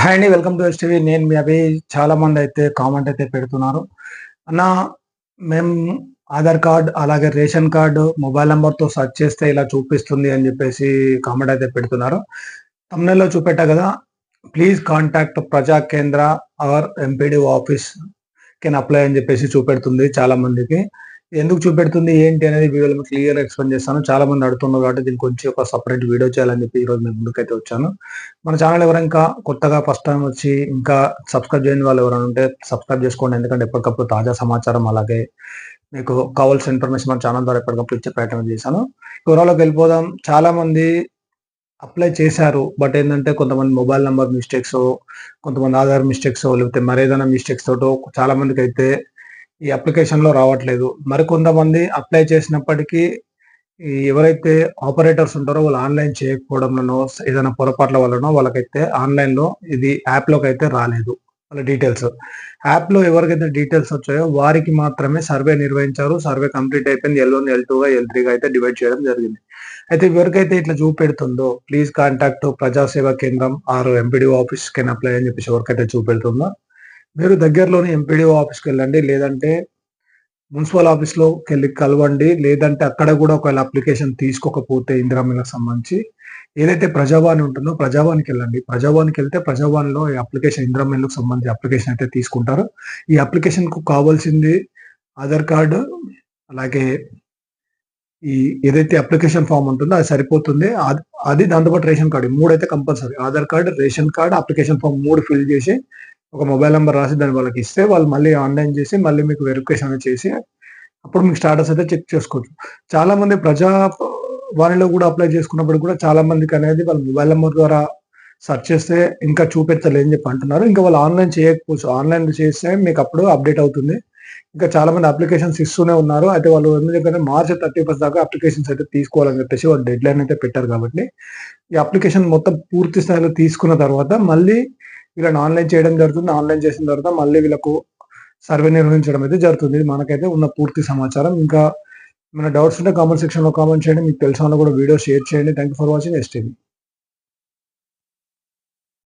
Hi అండి welcome to STV నేను మీ అభి. చాలా మంది అయితే కామెంట్ అయితే పెడుతున్నారు. అన్న మేము ఆధార్ కార్డ్ అలాగే రేషన్ కార్డు మొబైల్ నెంబర్తో సెర్చ్ చేస్తే ఇలా చూపిస్తుంది అని చెప్పేసి కామెంట్ అయితే పెడుతున్నారు. తమిళలో చూపెట్టా కదా. ప్లీజ్ కాంటాక్ట్ ప్రజా కేంద్ర or MPD office can apply అని చెప్పేసి చూపెడుతుంది చాలా మందికి. ఎందుకు చూపెడుతుంది ఏంటి అనేది వీడియోలో క్లియర్ ఎక్స్ప్లెయిన్ చేస్తాను. చాలా మంది అడుగుతున్నారు కాబట్టి దీనికి వచ్చి ఒక సపరేట్ వీడియో చేయాలని చెప్పి ఈరోజు మీ ముందుకైతే వచ్చాను. మన ఛానల్ ఎవరైనా ఇంకా కొత్తగా ఫస్ట్ టైం వచ్చి ఇంకా సబ్స్క్రైబ్ చేయని వాళ్ళు ఎవరైనా ఉంటే సబ్స్క్రైబ్ చేసుకోండి. ఎందుకంటే ఎప్పటికప్పుడు తాజా సమాచారం అలాగే మీకు కావాల్సిన ఇన్ఫర్మేషన్ మన ఛానల్ ద్వారా ఎప్పటికప్పుడు ఇచ్చే ప్రయత్నం చేశాను. వివరాలకు వెళ్ళిపోదాం. చాలా మంది అప్లై చేశారు. బట్ ఏంటంటే కొంతమంది మొబైల్ నెంబర్ మిస్టేక్స్ కొంతమంది ఆధార్ మిస్టేక్స్ లేకపోతే మరేదైనా మిస్టేక్స్ తోటో చాలా మందికి అయితే ఈ అప్లికేషన్లో రావట్లేదు. మరికొంతమంది అప్లై చేసినప్పటికీ ఎవరైతే ఆపరేటర్స్ ఉంటారో వాళ్ళు ఆన్లైన్ చేయకపోవడంలోనో ఏదైనా పొరపాట్ల వల్లనో వాళ్ళకైతే ఆన్లైన్లో ఇది యాప్లోకి అయితే రాలేదు. వాళ్ళ డీటెయిల్స్ యాప్లో ఎవరికైతే డీటెయిల్స్ వచ్చాయో వారికి మాత్రమే సర్వే నిర్వహించారు. సర్వే కంప్లీట్ అయిపోయింది. ఎల్ వన్ ఎల్ టూగా ఎల్ త్రీగా అయితే డివైడ్ చేయడం జరిగింది. అయితే ఎవరికైతే ఇట్లా చూపెడుతుందో ప్లీజ్ కాంటాక్ట్ ప్రజాసేవా కేంద్రం or MPD office can apply అని చెప్పేసి ఎవరికైతే చూపెడుతుందో మీరు దగ్గరలోని ఎంపీడీఓ ఆఫీస్కి వెళ్ళండి లేదంటే మున్సిపల్ ఆఫీస్లోకి వెళ్ళి కలవండి. లేదంటే అక్కడ కూడా ఒకవేళ అప్లికేషన్ తీసుకోకపోతే ఇందిరామిలకు సంబంధించి ఏదైతే ప్రజావాణి ఉంటుందో ప్రజావానికి వెళ్ళండి ప్రజావానికి వెళ్తే ప్రజావాణిలో ఈ అప్లికేషన్ ఇందిరామిలకు సంబంధించి అప్లికేషన్ అయితే తీసుకుంటారు. ఈ అప్లికేషన్కు కావాల్సింది ఆధార్ కార్డు అలాగే ఈ ఏదైతే అప్లికేషన్ ఫామ్ ఉంటుందో అది సరిపోతుంది. అది దాంతోపాటు రేషన్ కార్డు. మూడు అయితే compulsory. Aadhaar card ration card application form మూడు ఫిల్ చేసి ఒక మొబైల్ నెంబర్ రాసి దాన్ని వాళ్ళకి ఇస్తే వాళ్ళు మళ్ళీ ఆన్లైన్ చేసి మళ్ళీ మీకు వెరిఫికేషన్ చేసి అప్పుడు మీకు స్టాటస్ అయితే చెక్ చేసుకోవచ్చు. చాలా మంది ప్రజా వాణిలో కూడా అప్లై చేసుకున్నప్పుడు కూడా చాలా మందికి అనేది వాళ్ళ మొబైల్ నెంబర్ ద్వారా సెర్చ్ చేస్తే ఇంకా చూపించలేని చెప్పి అంటున్నారు. ఇంకా వాళ్ళు ఆన్లైన్ చేయకపోవచ్చు. ఆన్లైన్ చేస్తే మీకు అప్పుడు అప్డేట్ అవుతుంది. ఇంకా చాలా మంది అప్లికేషన్స్ ఇస్తూనే ఉన్నారు. అయితే వాళ్ళు ఎందుకంటే మార్చ్ థర్టీ ఫస్ట్ దాకా అప్లికేషన్స్ అయితే తీసుకోవాలని చెప్పేసి వాళ్ళు డెడ్ లైన్ అయితే పెట్టారు కాబట్టి ఈ అప్లికేషన్ మొత్తం పూర్తి స్థాయిలో తీసుకున్న తర్వాత మళ్ళీ వీళ్ళని ఆన్లైన్ చేయడం జరుగుతుంది. ఆన్లైన్ చేసిన తర్వాత మళ్ళీ వీళ్ళకు సర్వే నిర్వహించడం అయితే జరుగుతుంది. మనకైతే ఉన్న పూర్తి సమాచారం. ఇంకా మన డౌట్స్ ఉంటే కామెంట్ సెక్షన్లో కామెంట్ చేయండి. మీకు తెలిసిన కూడా వీడియో షేర్ చేయండి. Thank for watching STV